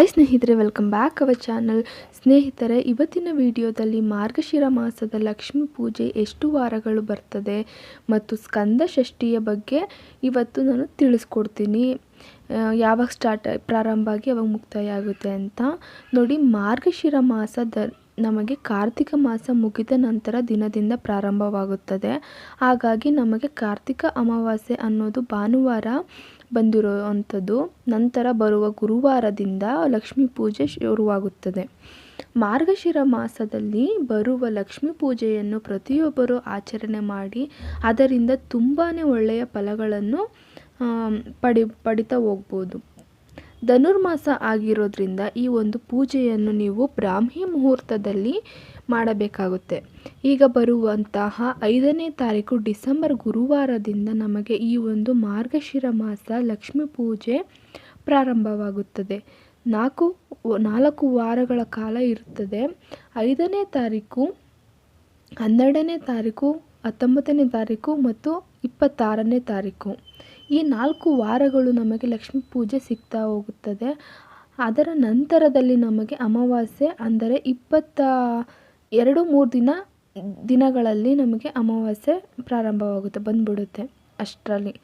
Hi ಸ್ನೇಹಿತರೆ welcome back our channel ಸ್ನೇಹಿತರೆ, ಇವತ್ತಿನ ವಿಡಿಯೋದಲ್ಲಿ ಮಾರ್ಗಶಿರ ಮಾಸದ ಲಕ್ಷ್ಮಿ ಪೂಜೆ ಎಷ್ಟು ವಾರಗಳು ಬರ್ತದೆ ಮತ್ತು ಸ್ಕಂದ ಷಷ್ಠಿಯ ಬಗ್ಗೆ ಇವತ್ತು ನಾನು ತಿಳಿಸ್ಕೊಡ್ತೀನಿ. ಯಾವಾಗ ಸ್ಟಾರ್ಟ್ ಪ್ರಾರಂಭ ಆಗಿ ಯಾವಾಗ ಮುಕ್ತಾಯ ಆಗುತ್ತೆ ಅಂತ ನೋಡಿ ಮಾರ್ಗಶಿರ ಮಾಸ ದ ನಮಗೆ ಕಾರ್ತಿಕ ಮಾಸ ಮುಗಿದ ನಂತರ ದಿನದಿಂದ ಪ್ರಾರಂಭವಾಗುತ್ತದೆ. ಹಾಗಾಗಿ ನಮಗೆ ಕಾರ್ತಿಕ ಅಮಾವಾಸ್ಯೆ ಅನ್ನೋದು ಭಾನುವಾರ ಬಂದಿರುವಂಥದ್ದು. ನಂತರ ಬರುವ ಗುರುವಾರದಿಂದ ಲಕ್ಷ್ಮೀ ಪೂಜೆ ಶುರುವಾಗುತ್ತದೆ. ಮಾರ್ಗಶಿರ ಮಾಸದಲ್ಲಿ ಬರುವ ಲಕ್ಷ್ಮೀ ಪೂಜೆಯನ್ನು ಪ್ರತಿಯೊಬ್ಬರು ಆಚರಣೆ ಮಾಡಿ, ಅದರಿಂದ ತುಂಬಾ ಒಳ್ಳೆಯ ಫಲಗಳನ್ನು ಪಡಿ, ಪಡಿತಾ ಹೋಗ್ಬೋದು. ಧನುರ್ಮಾಸ ಆಗಿರೋದ್ರಿಂದ ಈ ಒಂದು ಪೂಜೆಯನ್ನು ನೀವು ಬ್ರಾಹ್ಮಿ ಮುಹೂರ್ತದಲ್ಲಿ ಮಾಡಬೇಕಾಗುತ್ತೆ. ಈಗ ಬರುವಂತಹ ಐದನೇ ತಾರೀಕು ಡಿಸೆಂಬರ್ ಗುರುವಾರದಿಂದ ನಮಗೆ ಈ ಒಂದು ಮಾರ್ಗಶಿರ ಮಾಸ ಲಕ್ಷ್ಮೀ ಪೂಜೆ ಪ್ರಾರಂಭವಾಗುತ್ತದೆ. ನಾಲ್ಕು ನಾಲ್ಕು ವಾರಗಳ ಕಾಲ ಇರುತ್ತದೆ ಐದನೇ ತಾರೀಕು, ಹನ್ನೆರಡನೇ ತಾರೀಕು, ಹತ್ತೊಂಬತ್ತನೇ ತಾರೀಕು ಮತ್ತು ಇಪ್ಪತ್ತಾರನೇ ತಾರೀಕು. ಈ ನಾಲ್ಕು ವಾರಗಳು ನಮಗೆ ಲಕ್ಷ್ಮೀ ಪೂಜೆ ಸಿಗ್ತಾ ಹೋಗುತ್ತದೆ. ಅದರ ನಂತರದಲ್ಲಿ ನಮಗೆ ಅಮಾವಾಸ್ಯೆ ಅಂದರೆ ಇಪ್ಪತ್ತ ಎರಡು ಮೂರು ದಿನ ದಿನಗಳಲ್ಲಿ ನಮಗೆ ಅಮಾವಾಸ್ಯೆ ಪ್ರಾರಂಭವಾಗುತ್ತೆ, ಬಂದ್ಬಿಡುತ್ತೆ ಅಷ್ಟರಲ್ಲಿ.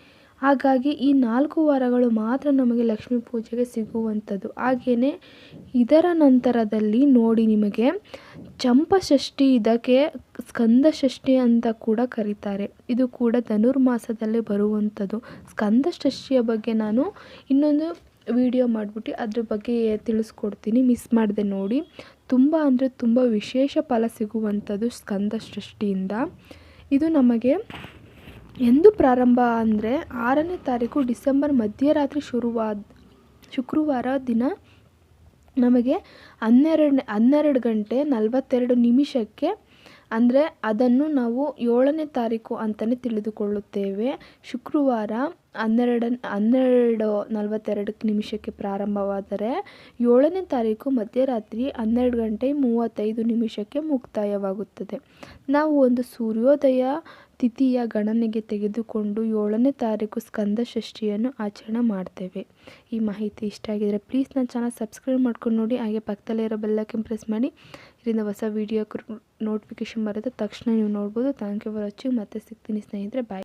ಹಾಗಾಗಿ ಈ ನಾಲ್ಕು ವಾರಗಳು ಮಾತ್ರ ನಮಗೆ ಲಕ್ಷ್ಮೀ ಪೂಜೆಗೆ ಸಿಗುವಂಥದ್ದು. ಹಾಗೆಯೇ ಇದರ ನಂತರದಲ್ಲಿ ನೋಡಿ ನಿಮಗೆ ಚಂಪಷಷ್ಠಿ ಇದಕ್ಕೆ ಸ್ಕಂದ ಷಷ್ಠಿ ಅಂತ ಕೂಡ ಕರೀತಾರೆ. ಇದು ಕೂಡ ಧನುರ್ಮಾಸದಲ್ಲಿ ಬರುವಂಥದ್ದು. ಸ್ಕಂದ ಷಷ್ಠಿಯ ಬಗ್ಗೆ ನಾನು ಇನ್ನೊಂದು ವಿಡಿಯೋ ಮಾಡಿಬಿಟ್ಟು ಅದ್ರ ಬಗ್ಗೆ ತಿಳಿಸ್ಕೊಡ್ತೀನಿ. ಮಿಸ್ ಮಾಡಿದೆ ನೋಡಿ. ತುಂಬ ಅಂದರೆ ತುಂಬ ವಿಶೇಷ ಫಲ ಸಿಗುವಂಥದ್ದು ಸ್ಕಂದ ಷಷ್ಠಿಯಿಂದ ಇದು ನಮಗೆ ಎಂದು ಪ್ರಾರಂಭ ಅಂದರೆ ಆರನೇ ತಾರೀಕು ಡಿಸೆಂಬರ್ ಮಧ್ಯರಾತ್ರಿ ಶುರುವಾದ, ಶುಕ್ರವಾರ ದಿನ ನಮಗೆ ಹನ್ನೆರಡು ಹನ್ನೆರಡು ಗಂಟೆ ನಲವತ್ತೆರಡು ನಿಮಿಷಕ್ಕೆ ಅಂದರೆ ಅದನ್ನು ನಾವು ಏಳನೇ ತಾರೀಕು ಅಂತಲೇ ತಿಳಿದುಕೊಳ್ಳುತ್ತೇವೆ. ಶುಕ್ರವಾರ ಹನ್ನೆರಡು ಹನ್ನೆರಡು ನಲವತ್ತೆರಡು ನಿಮಿಷಕ್ಕೆ ಪ್ರಾರಂಭವಾದರೆ ಏಳನೇ ತಾರೀಕು ಮಧ್ಯರಾತ್ರಿ ಹನ್ನೆರಡು ಗಂಟೆ ಮೂವತ್ತೈದು ನಿಮಿಷಕ್ಕೆ ಮುಕ್ತಾಯವಾಗುತ್ತದೆ. ನಾವು ಒಂದು ಸೂರ್ಯೋದಯ ತಿಥಿಯ ಗಣನೆಗೆ ತೆಗೆದುಕೊಂಡು ಏಳನೇ ತಾರೀಕು ಸ್ಕಂದ ಷಷ್ಠಿಯನ್ನು ಆಚರಣೆ ಮಾಡ್ತೇವೆ. ಈ ಮಾಹಿತಿ ಇಷ್ಟ ಆಗಿದರೆ ಪ್ಲೀಸ್ ನನ್ನ ಚಾನಲ್ ಸಬ್ಸ್ಕ್ರೈಬ್ ಮಾಡ್ಕೊಂಡು ನೋಡಿ. ಹಾಗೆ ಪಕ್ಕದಲ್ಲಿರೋ ಬೆಲ್ಲಕ್ಕೆ ಪ್ರೆಸ್ ಮಾಡಿ. ಇದರಿಂದ ಹೊಸ ವೀಡಿಯೋ ನೋಟಿಫಿಕೇಶನ್ ಬರುತ್ತೆ. ತಕ್ಷಣ ನೀವು ನೋಡ್ಬೋದು. ಥ್ಯಾಂಕ್ ಯು ಫಾರ್ ವಾಚಿಂಗ್ ಮತ್ತೆ ಸಿಗ್ತೀನಿ ಸ್ನೇಹಿತರೆ. ಬಾಯ್